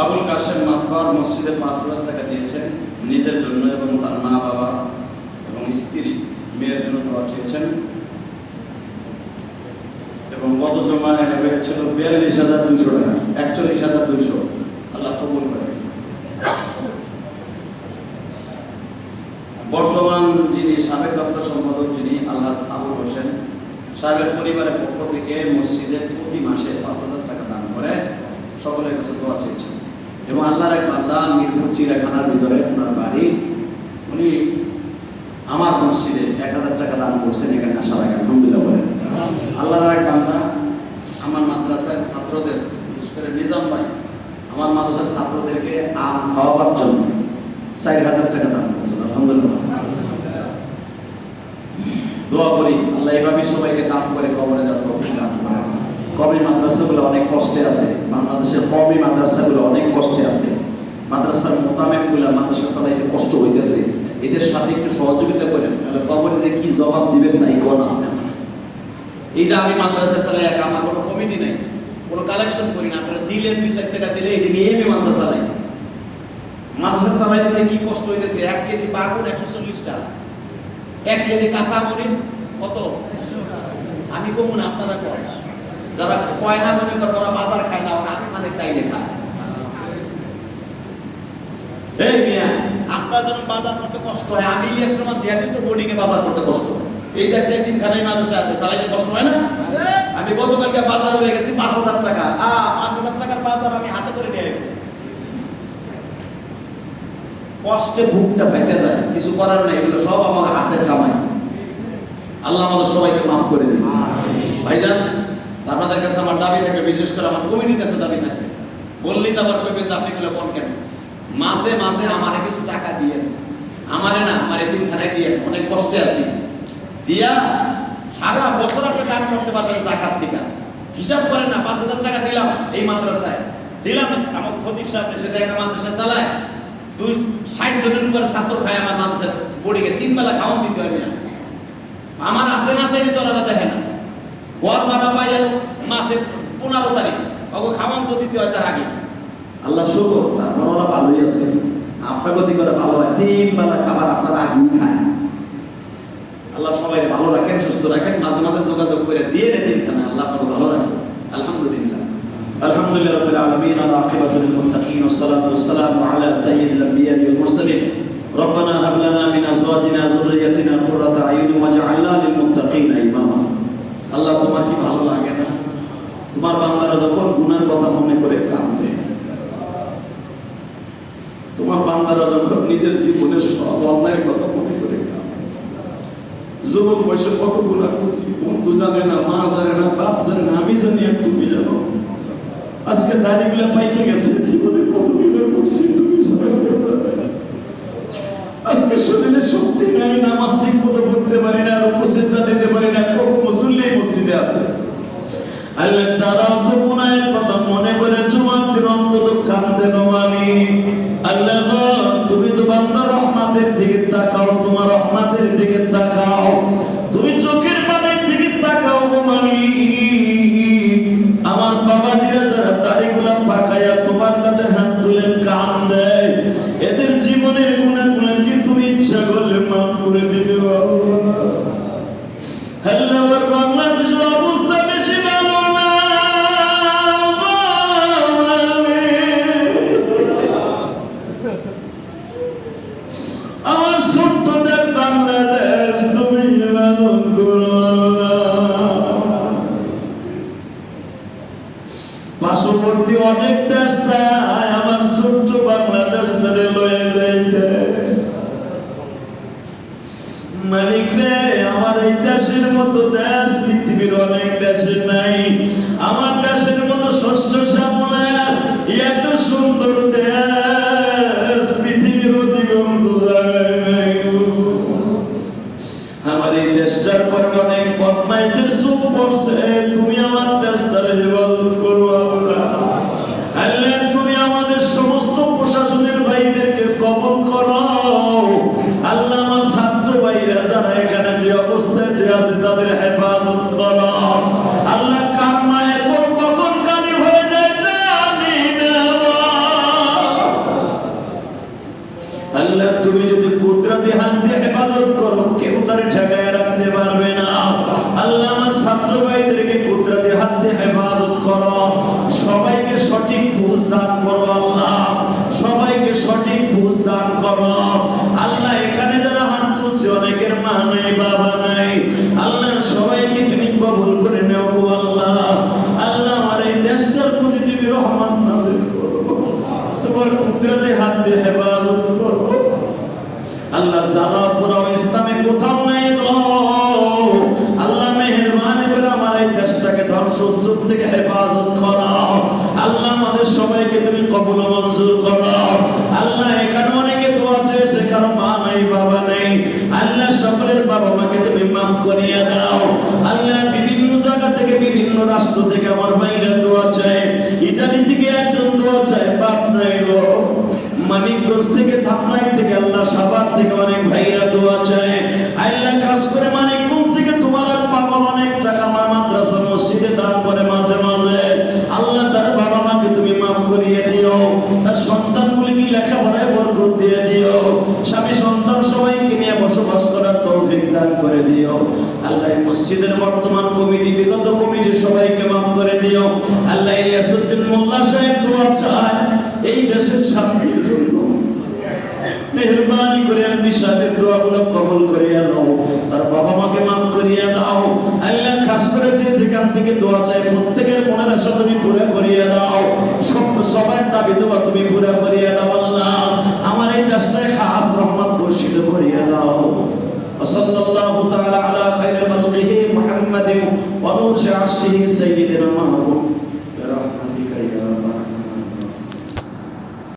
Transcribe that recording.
আবুল কাশেম মাতবার মসজিদে পাঁচ হাজার টাকা দিয়েছেন নিজের জন্য এবং তার মা বাবা এবং স্ত্রী, মেয়ের জন্য দোয়া চেয়েছেন। এবং গত জমায় হয়েছিল বিয়াল্লিশ হাজার দুইশো টাকা, একচল্লিশ হাজার দুইশো। আল্লাহ কবুল করে। বর্তমান যিনি সাবেক দপ্তর সম্পাদক যিনি আল্লাহ আবুল হোসেন সাহেবের পরিবারের পক্ষ থেকে মসজিদে প্রতি মাসে পাঁচ হাজার টাকা দান করে সকলের কাছে দোয়া চেয়েছেন। এবং আল্লাহর এক বান্দা মিরপুর চিড়াখানার ভিতরে ওনার বাড়ি। উনি আমার মসজিদে এক হাজার টাকা দান করছেন এখানে আসার আগে। আলহামদুলিল্লাহ বলেন। আল্লাহর এক বান্দা আমার মাদ্রাসায় ছাত্রদের বিশেষ করে নিজাম ভাই আমার মাদ্রাসার ছাত্রদেরকে আম খাওয়াবার জন্য চার হাজার টাকা দান করছেন। আলহামদুলিল্লাহ। দোয়া করি আল্লাহ এভাবে সবাইকে দান করে কবরে যাওয়ার তৌফিক দান করেন। কবি মাদ্রাসাগুলো অনেক কষ্টে আছে। বাংলাদেশের কবি মাদ্রাসাগুলো অনেক কষ্টে আছে। মাদ্রাসার মোতাবেকগুলো মাদ্রাসা চালাইতে কষ্ট হইতেছে। এদের সাথে একটু সহযোগিতা করেন তাহলে কবরে যে কি জবাব দিবেন না এই কোন এই যে আমি মাদ্রাসা চালাই এক আমার কোনো কমিটি নাই, কোনো কালেকশন করি না, আপনারা দিলে দুই চার টাকা দিলে এটি নিয়ে আমি মাদ্রাসা চালাই। মাদ্রাসা চালাইতে যে কি কষ্ট হইতেছে, এক কেজি বাগুন একশো চল্লিশ টাকা। এক কেজি কাঁচা মরিচ কত? আমি কমুন আপনারা কর যারা কয় না মনে কর ওরা বাজার খায় না ওরা আসমানের তাইলে খায়। এই মিয়া আপনার জন্য বাজার করতে কষ্ট হয় আমি ইলিয়াস রহমান জিয়াদিন তো বোর্ডিংয়ে বাজার করতে কষ্ট এই যে একটা তিনখানাই মানুষে আছে চালাইতে কষ্ট হয় না? আমি গতকালকে বাজার হয়ে গেছি পাঁচ হাজার টাকা। আ পাঁচ হাজার টাকার বাজার আমি হাতে করে নিয়ে গেছি কষ্টে বুকটা ফেটে যায় কিছু করার নাই এগুলো সব আমার হাতের কামাই। আল্লাহ আমাদের সবাইকে মাফ করে দিন। ভাইজান আপনাদের কাছে আমার দাবি থাকবে, বিশেষ করে আমার কমিটির কাছে দাবি থাকবে। বললেই তো আবার কইবেন আপনি গুলো কোন কেন? মাসে মাসে আমারে কিছু টাকা দিয়েন। আমারে না, আমার এতিমখানায় দিয়েন। অনেক কষ্টে আছি। দিয়া সারা বছর আপনি দান করতে পারবেন জাকাত থেকে। হিসাব করেন না, পাঁচ হাজার টাকা দিলাম এই মাদ্রাসায়। দিলাম, আমার খতিব সাহেব সেটা একটা মাদ্রাসা চালায়। দুই, ষাট জনের উপরে ছাত্র খায় আমার মাদ্রাসার বোর্ডিকে তিন বেলা খাওয়ান দিতে হয় আমার আসে না সেটি তো ওরা দেখে না ঘর ভাড়া পাই আর মাসে পনেরো তারিখ ওকে খাওয়ান তো দিতে হয় তার আগে আল্লাহ শুকর তারপর ওরা ভালোই আছে আপনার গতি করে ভালো হয় তিন বেলা খাবার আপনার আগেই খায় আল্লাহ সবাই ভালো রাখেন সুস্থ রাখেন মাঝে মাঝে যোগাযোগ করে দিয়ে রে তিনখানা আল্লাহ আপনাকে ভালো রাখেন আলহামদুলিল্লাহ الحمد لله رب العالمين العاقبة للمتقين والصلاة والسلام على سيد الأنبياء والمرسلين ربنا هب لنا من أزواجنا তোমার বান্দারা যখন গুনার কথা মনে করে কাঁদে, তোমার বান্দারা যখন নিজের জীবনের সব অন্যায়ের কথা মনে করে যুবক বয়সে কত গুণা করছি, বন্ধু জানে না, মা জানে না, বাপ জানে না, আমি জানি আর তুমি জানো। আজকে পাইকে গেছে, জীবনে কত করছি, তুমি আজকে শরীরে শক্তি নেই, নামাজ ঠিক মতো পড়তে পারি না আর উপস্থিতটা দিতে পারি না কত মুসল্লি মসজিদে আছে। আল্লাহ অনেক দেশ চায়, আমার ছোট্ট বাংলাদেশটারে লয়ে যাইতে। মালিক রে, আমার এই দেশের মতো দেশ, পৃথিবীর অনেক দেশে নাই। আমার দেশের মতো শস্য শ্যামলা এত সুন্দর দেশ, পৃথিবীর অধিকাংশ নাই আমার এই দেশটার পরে অনেক বদমাইদের আল্লাহ, তুমি যদি কুদরতি হাত দিয়ে হেফাজত করো, কেউ তার ঠেকায় রাখতে পারবে না। আল্লাহ আমার ছাত্র ভাইদেরকে কুদরতি হাত দিয়ে হেফাজত করো। সবাইকে সঠিক বুঝ দান করো আল্লাহ। সবাইকে সঠিক বুঝ দান করো। আল্লাহ, এখানে যারা হাত তুলছে, অনেকের মা নাই, বাবা নাই। আল্লাহ, সবাইকে তুমি কবুল করে নেও আল্লাহ। আল্লাহ, আমার এই দেশটার প্রতি তুমি রহমান করো। তোমার কুদরতি হাত দিয়ে হেফাজত আল্লাহ জালা পুরাও ইসলামে কোথাও নাই গো আল্লাহ মেহেরবানি করে আমার এই দেশটাকে ধ্বংস যুগ থেকে হেফাজত করো। আল্লাহ আমাদের সবাইকে তুমি কবুল মঞ্জুর করো। আল্লাহ এখানে অনেকে দোয়া কারও মা নাই, বাবা নেই। আল্লাহ সকলের বাবা মাকে তুমি মাফ করিয়ে দাও। আল্লাহ বিভিন্ন জায়গা থেকে, বিভিন্ন রাষ্ট্র থেকে আমার ভাইরা দোয়া চায়। ইটালি থেকে একজন দোয়া চায়, বাপ নাই গো। মানিকগঞ্জ থেকে ধামরাই থেকে, আল্লাহ সাভার থেকে অনেক ভাইরা দোয়া চায়। আল্লাহ কাজ করে মানিকগঞ্জ থেকে তোমার এক বাবা অনেক টাকা আমার মাদ্রাসা মসজিদে দান করে মাঝে মাঝে। আল্লাহ তার বাবা মাকে তুমি মাফ করিয়ে দিও। তার সন্তানগুলিকে লেখাপড়ায় বরকত দিয়ে দিও। স্বামী সন্তান সবাইকে নিয়ে বসবাস করার তৌফিক দান করে দিও। আল্লাহ মসজিদের বর্তমান কমিটি, বিগত কমিটি সবাইকে মাফ করে দিও। আল্লাহ ইলিয়াসউদ্দিন মোল্লা সাহেব দোয়া চায়। এই দেশের শান্তির জন্য মেহরবানি করে আমি সাহেবের দোয়াগুলো কবুল করিয়া নাও তার বাবা মাকে মাফ করিয়া দাও আল্লাহ খাস করে যে যেখান থেকে দোয়া চাই প্রত্যেকের মনের আশা তুমি পুরা করিয়া দাও সব সবার দাবি দোয়া তুমি পুরা করিয়া দাও আল্লাহ আমার এই দেশটায় খাস রহমত বর্ষিত করিয়া দাও وصلى الله تعالى على خير خلقه محمد ونور عرشه سيدنا محمد